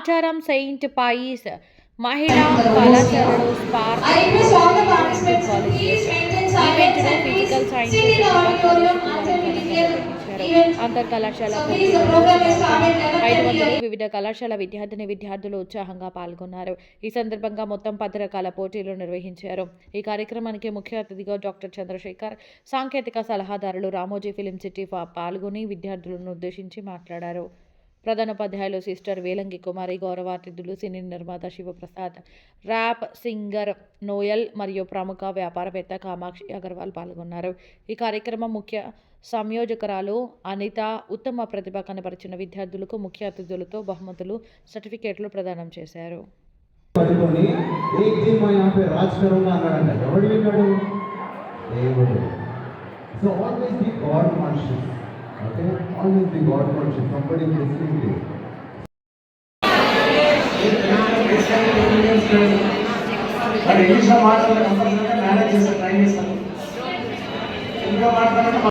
ఆచారం సెయింట్ పాయిస్ మహిళా కళాశాలలో స్పార్క్ ఫిజికల్ సైన్స్. అంతర్ కళాశాల ఐదు 11:30 వందలు వివిధ కళాశాల విద్యార్థిని విద్యార్థులు ఉత్సాహంగా పాల్గొన్నారు. ఈ సందర్భంగా మొత్తం పది రకాల పోటీలు నిర్వహించారు. ఈ కార్యక్రమానికి ముఖ్య అతిథిగా డాక్టర్ చంద్రశేఖర్ సాంకేతిక సలహాదారులు రామోజీ ఫిలిం సిటీ పాల్గొని విద్యార్థులను ఉద్దేశించి మాట్లాడారు. ప్రధానోపాధ్యాయులు సిస్టర్ వేలంగి కుమారి గౌరవాతిథులు సినీ నిర్మాత శివప్రసాద్ ర్యాప్ సింగర్ నోయల్ మరియు ప్రముఖ వ్యాపారవేత్త కామాక్షి అగర్వాల్ పాల్గొన్నారు. ఈ కార్యక్రమం ముఖ్య సంయోజకురాలు అనిత ఉత్తమ ప్రతిభ కనపరిచిన విద్యార్థులకు ముఖ్య అతిథులతో బహుమతులు సర్టిఫికేట్లు ప్రదానం చేశారు. Okay always be God conscious somebody listening to మరి ఇంగ్లీష్లో మాట్లాడే మేనేజ్ చేస్తే ట్రై చేస్తాను ఇంకా మాట్లాడాలంటే